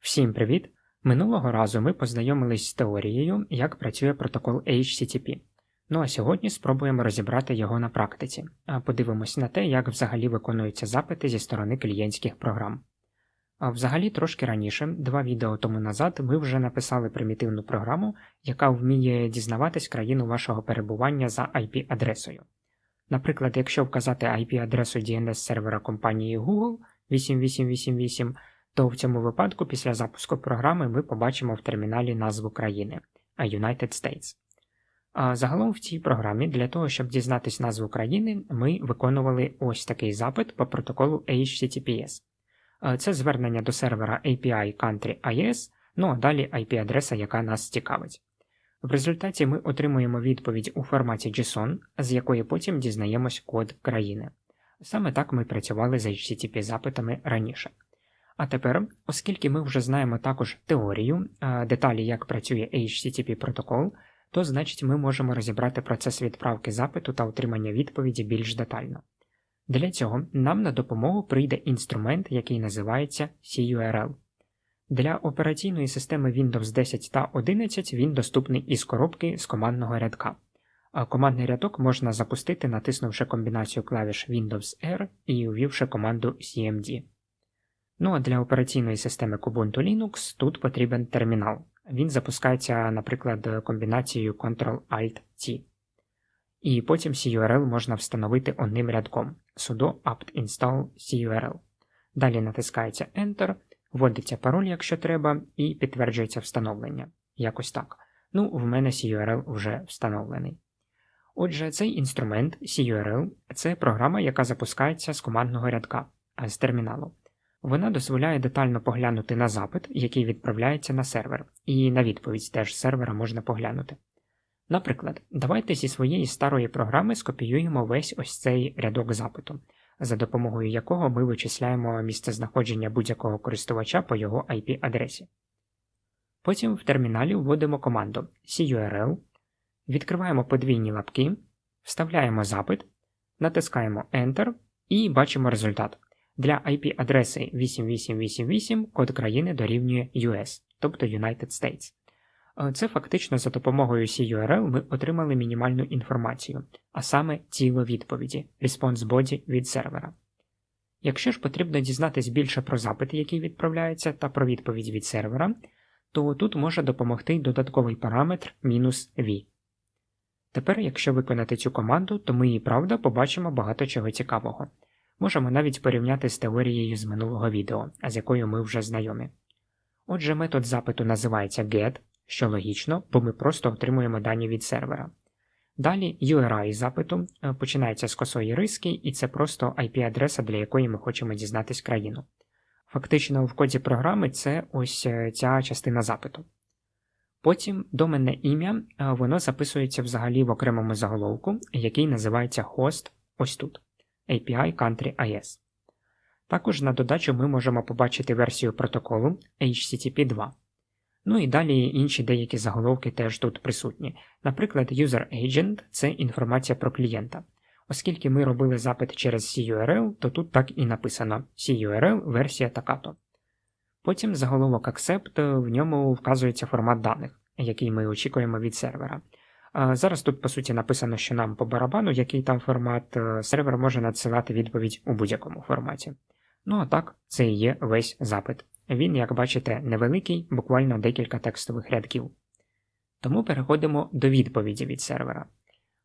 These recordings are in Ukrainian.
Всім привіт! Минулого разу ми познайомились з теорією, як працює протокол HTTP. Ну а сьогодні спробуємо розібрати його на практиці, подивимось на те, як взагалі виконуються запити зі сторони клієнтських програм. А взагалі, трошки раніше, два відео тому назад, ми вже написали примітивну програму, яка вміє дізнаватись країну вашого перебування за IP-адресою. Наприклад, якщо вказати IP-адресу DNS-сервера компанії Google 8888, то в цьому випадку після запуску програми ми побачимо в терміналі назву країни United States. А загалом в цій програмі для того, щоб дізнатись назву країни, ми виконували ось такий запит по протоколу HTTPS. А Це звернення до сервера API Country IS, ну а далі IP-адреса, яка нас цікавить. В результаті ми отримуємо відповідь у форматі JSON, з якої потім дізнаємось код країни. Саме так ми працювали з HTTP запитами раніше. А тепер, оскільки ми вже знаємо також теорію, деталі, як працює HTTP протокол, то значить ми можемо розібрати процес відправки запиту та отримання відповіді більш детально. Для цього нам на допомогу прийде інструмент, який називається CURL. Для операційної системи Windows 10 та 11 він доступний із коробки з командного рядка. А командний рядок можна запустити, натиснувши комбінацію клавіш Windows R і увівши команду CMD. Ну а для операційної системи Ubuntu Linux тут потрібен термінал. Він запускається, наприклад, комбінацією Ctrl-Alt-T. І потім CURL можна встановити одним рядком sudo apt install CURL. Далі натискається Enter, вводиться пароль, якщо треба, і підтверджується встановлення. Якось так. Ну, в мене CURL вже встановлений. Отже, цей інструмент CURL це програма, яка запускається з командного рядка, а з терміналу. Вона дозволяє детально поглянути на запит, який відправляється на сервер, і на відповідь теж сервера можна поглянути. Наприклад, давайте зі своєї старої програми скопіюємо весь ось цей рядок запиту, за допомогою якого ми вичисляємо місцезнаходження будь-якого користувача по його IP-адресі. Потім в терміналі вводимо команду CURL, відкриваємо подвійні лапки, вставляємо запит, натискаємо Enter і бачимо результат. Для IP-адреси 8888 код країни дорівнює US, тобто United States. Е, це фактично за допомогою CURL ми отримали мінімальну інформацію, а саме тіло відповіді response body від сервера. Якщо ж потрібно дізнатись більше про запит, який відправляється, та про відповідь від сервера, то тут може допомогти додатковий параметр "-v". Тепер, якщо виконати цю команду, то ми і правда побачимо багато чого цікавого. Можемо навіть порівняти з теорією з минулого відео, з якою ми вже знайомі. Отже, метод запиту називається GET, що логічно, бо ми просто отримуємо дані від сервера. Далі URI запиту е, починається з косої риски, і це просто IP-адреса, для якої ми хочемо дізнатись країну. Фактично, в коді програми це ось е, ця частина запиту. Потім доменне ім'я е, воно записується взагалі в окремому заголовку, який називається host ось тут. API Country IS. Також на додачу ми можемо побачити версію протоколу HTTP 2. Ну і далі інші деякі заголовки теж тут присутні. Наприклад, User Agent це інформація про клієнта. Оскільки ми робили запит через CURL, то тут так і написано CURL версія така-то. Потім заголовок Accept, в ньому вказується формат даних, який ми очікуємо від сервера. Зараз тут, по суті, написано, що нам по барабану, який там формат, е, сервер може надсилати відповідь у будь-якому форматі. Ну а так, це і є весь запит. Він, як бачите, невеликий, буквально декілька текстових рядків. Тому переходимо до відповіді від сервера.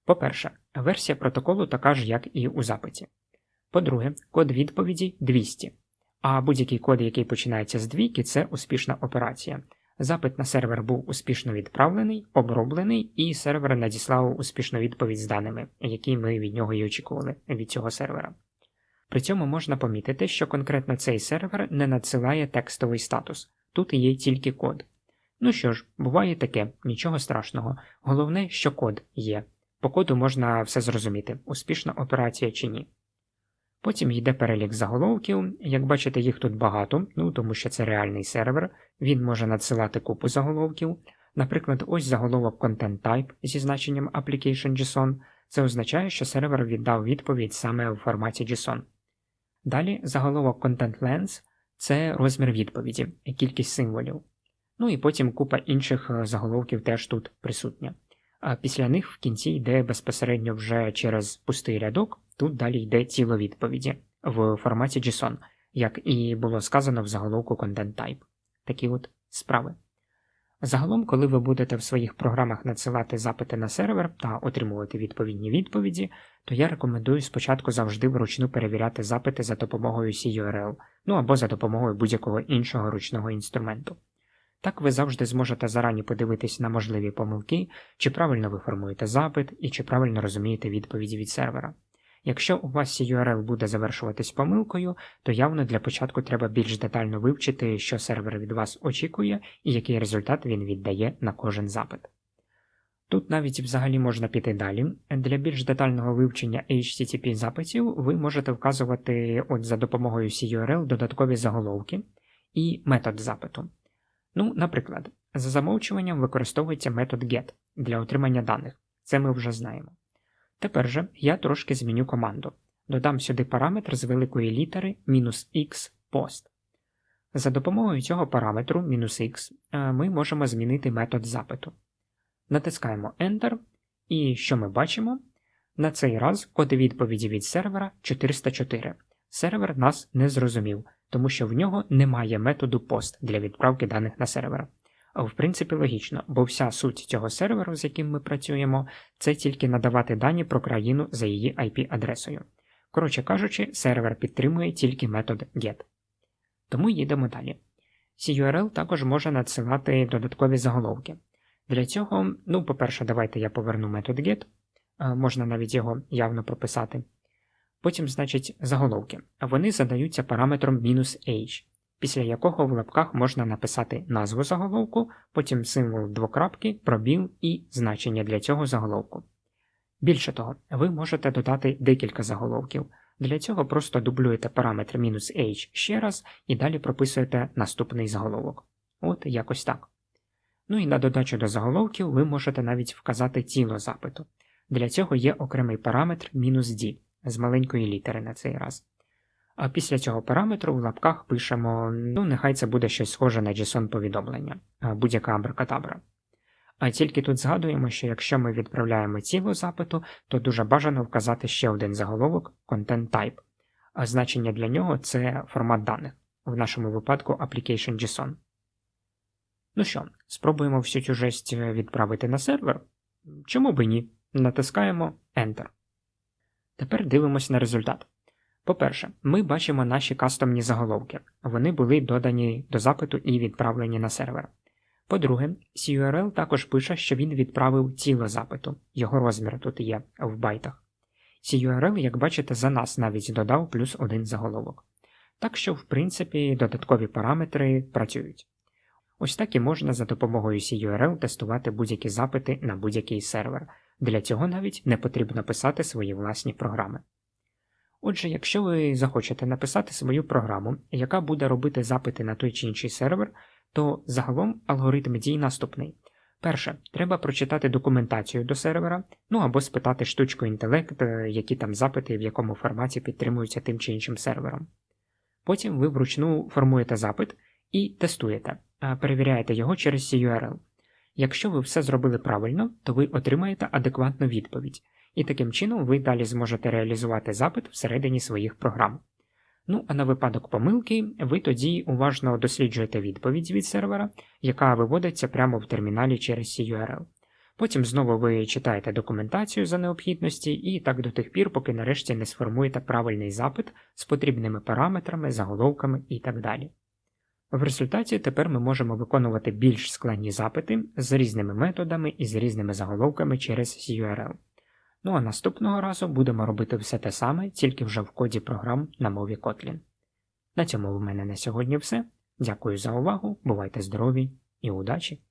По-перше, версія протоколу така ж, як і у запиті. По-друге, код відповіді 200. А будь-який код, який починається з двійки, це успішна операція. Запит на сервер був успішно відправлений, оброблений, і сервер надіслав успішну відповідь з даними, які ми від нього і очікували від цього сервера. При цьому можна помітити, що конкретно цей сервер не надсилає текстовий статус, тут є тільки код. Ну що ж, буває таке, нічого страшного. Головне, що код є. По коду можна все зрозуміти, успішна операція чи ні. Потім йде перелік заголовків, як бачите, їх тут багато, ну тому що це реальний сервер, він може надсилати купу заголовків. Наприклад, ось заголовок Content Type зі значенням Application.json. Це означає, що сервер віддав відповідь саме у форматі JSON. Далі заголовок Content Length – це розмір відповіді, кількість символів. Ну і потім купа інших е, заголовків теж тут присутня. А після них в кінці йде безпосередньо вже через пустий рядок, тут далі йде тіло відповіді в форматі JSON, як і було сказано в заголовку Content Type. Такі от справи. Загалом, коли ви будете в своїх програмах надсилати запити на сервер та отримувати відповідні відповіді, то я рекомендую спочатку завжди вручну перевіряти запити за допомогою CURL, ну або за допомогою будь-якого іншого ручного інструменту. Так ви завжди зможете зарані подивитись на можливі помилки, чи правильно ви формуєте запит і чи правильно розумієте відповіді від сервера. Якщо у вас CURL буде завершуватись помилкою, то явно для початку треба більш детально вивчити, що сервер від вас очікує і який результат він віддає на кожен запит. Тут навіть взагалі можна піти далі. Для більш детального вивчення HTTP запитів ви можете вказувати от за допомогою CURL додаткові заголовки і метод запиту. Ну, наприклад, за замовчуванням використовується метод GET для отримання даних, це ми вже знаємо. Тепер же я трошки зміню команду. Додам сюди параметр з великої літери "-x post. За допомогою цього параметру "-x ми можемо змінити метод запиту. Натискаємо Enter, і що ми бачимо? На цей раз код відповіді від сервера 404. Сервер нас не зрозумів, тому що в нього немає методу POST для відправки даних на сервер. В принципі, логічно, бо вся суть цього серверу, з яким ми працюємо, це тільки надавати дані про країну за її IP-адресою. Коротше кажучи, сервер підтримує тільки метод GET. Тому їдемо далі. CURL також може надсилати додаткові заголовки. Для цього, ну, по-перше, давайте я поверну метод GET, можна навіть його явно прописати. Потім, значить, заголовки. Вони задаються параметром "-h", після якого в лапках можна написати назву заголовку, потім символ двокрапки, пробіл і значення для цього заголовку. Більше того, ви можете додати декілька заголовків. Для цього просто дублюєте параметр "-h ще раз і далі прописуєте наступний заголовок. От якось так. Ну і на додачу до заголовків ви можете навіть вказати тіло запиту. Для цього є окремий параметр "-d з маленької літери на цей раз. А після цього параметру в лапках пишемо, ну, нехай це буде щось схоже на JSON повідомлення, будь-яка абракадабра. А тільки тут згадуємо, що якщо ми відправляємо цілу запиту, то дуже бажано вказати ще один заголовок Content Type, а значення для нього це формат даних, в нашому випадку Application JSON. Ну що, спробуємо всю цю жесть відправити на сервер? Чому би ні? Натискаємо Enter. Тепер дивимося на результат. По-перше, ми бачимо наші кастомні заголовки, вони були додані до запиту і відправлені на сервер. По-друге, CURL також пише, що він відправив тіло запиту, його розмір тут є в байтах. CURL, як бачите, за нас навіть додав плюс один заголовок. Так що, в принципі, додаткові параметри працюють. Ось так і можна за допомогою CURL тестувати будь-які запити на будь-який сервер. Для цього навіть не потрібно писати свої власні програми. Отже, якщо ви захочете написати свою програму, яка буде робити запити на той чи інший сервер, то загалом алгоритм дій наступний. Перше, треба прочитати документацію до сервера, ну або спитати штучку інтелект, е, які там запити і в якому форматі підтримуються тим чи іншим сервером. Потім ви вручну формуєте запит і тестуєте, перевіряєте його через CURL. Якщо ви все зробили правильно, то ви отримаєте адекватну відповідь, і таким чином ви далі зможете реалізувати запит всередині своїх програм. Ну, а на випадок помилки, ви тоді уважно досліджуєте відповідь від сервера, яка виводиться прямо в терміналі через CURL. Потім знову ви читаєте документацію за необхідності, і так до тих пір, поки нарешті не сформуєте правильний запит з потрібними параметрами, заголовками і так далі. В результаті тепер ми можемо виконувати більш складні запити з різними методами і з різними заголовками через CURL. Ну а наступного разу будемо робити все те саме, тільки вже в коді програм на мові Kotlin. На цьому в мене на сьогодні все. Дякую за увагу, бувайте здорові і удачі!